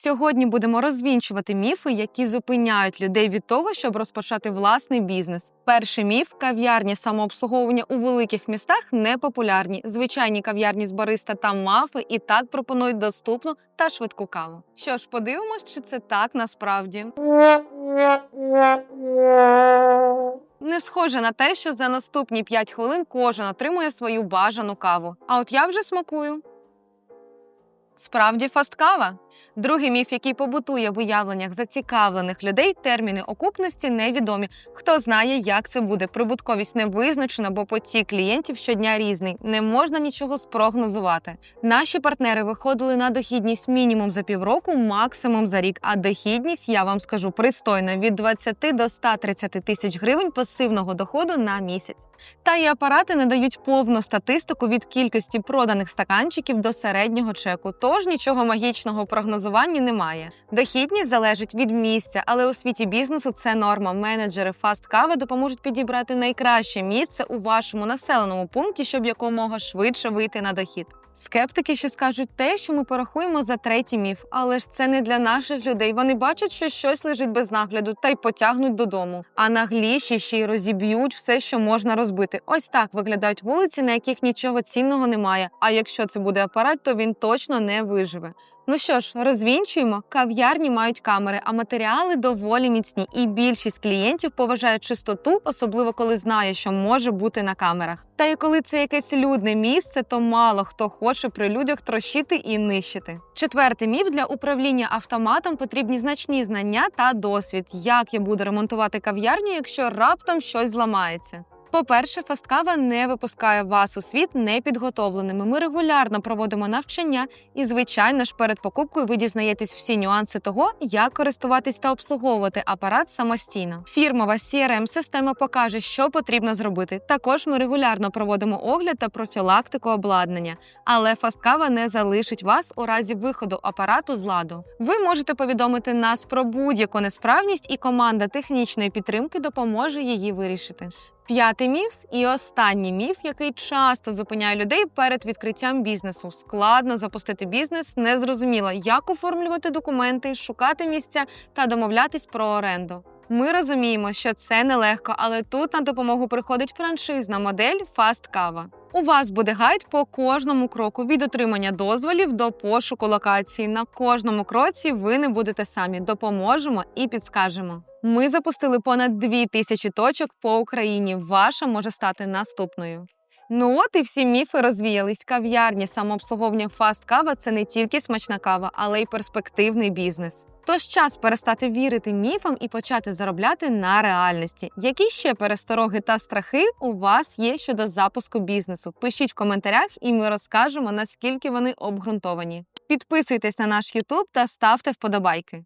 Сьогодні будемо розвінчувати міфи, які зупиняють людей від того, щоб розпочати власний бізнес. Перший міф кав'ярні самообслуговування у великих містах не популярні. Звичайні кав'ярні з бариста та мафи і так пропонують доступну та швидку каву. Що ж, подивимось, чи це так насправді. Не схоже на те, що за наступні 5 хвилин кожен отримує свою бажану каву. А от я вже смакую. Справді фасткава. Другий міф, який побутує в уявленнях зацікавлених людей, терміни окупності невідомі. Хто знає, як це буде. Прибутковість не визначена, бо потік клієнтів щодня різний. Не можна нічого спрогнозувати. Наші партнери виходили на дохідність мінімум за півроку, максимум за рік. А дохідність, я вам скажу, пристойна від 20 до 130 тисяч гривень пасивного доходу на місяць. Та і апарати не дають повну статистику від кількості проданих стаканчиків до середнього чеку. Тож нічого магічного в прогнозуванні немає. Дохідність залежить від місця, але у світі бізнесу це норма. Менеджери фаст кави допоможуть підібрати найкраще місце у вашому населеному пункті, щоб якомога швидше вийти на дохід. Скептики ще скажуть те, що ми порахуємо за третій міф, але ж це не для наших людей. Вони бачать, що щось лежить без нагляду, та й потягнуть додому. А нагліші ще й розіб'ють все, що можна розбити. Ось так виглядають вулиці, на яких нічого цінного немає. А якщо це буде апарат, то він точно не виживе. Ну що ж, розвінчуємо. Кав'ярні мають камери, а матеріали доволі міцні. І більшість клієнтів поважає чистоту, особливо коли знає, що може бути на камерах. Та і коли це якесь людне місце, то мало хто хоче при людях трощити і нищити. Четвертий міф для управління автоматом потрібні значні знання та досвід. Як я буду ремонтувати кав'ярню, якщо раптом щось зламається? По-перше, фасткава не випускає вас у світ непідготовленими. Ми регулярно проводимо навчання, і, звичайно ж, перед покупкою ви дізнаєтесь всі нюанси того, як користуватись та обслуговувати апарат самостійно. Фірмова crm система покаже, що потрібно зробити. Також ми регулярно проводимо огляд та профілактику обладнання, але фасткава не залишить вас у разі виходу апарату з ладу. Ви можете повідомити нас про будь-яку несправність, і команда технічної підтримки допоможе її вирішити. П'ятий міф і останній міф, який часто зупиняє людей перед відкриттям бізнесу. Складно запустити бізнес, незрозуміло, як оформлювати документи, шукати місця та домовлятись про оренду. Ми розуміємо, що це нелегко, але тут на допомогу приходить франшизна модель Fast Kava. У вас буде гайд по кожному кроку від отримання дозволів до пошуку локації. На кожному кроці ви не будете самі. Допоможемо і підскажемо. Ми запустили понад дві тисячі точок по Україні. Ваша може стати наступною. Ну от і всі міфи розвіялись. Кав'ярні самообслуговування фаст кава це не тільки смачна кава, але й перспективний бізнес. Тож час перестати вірити міфам і почати заробляти на реальності. Які ще перестороги та страхи у вас є щодо запуску бізнесу? Пишіть в коментарях, і ми розкажемо наскільки вони обґрунтовані. Підписуйтесь на наш YouTube та ставте вподобайки.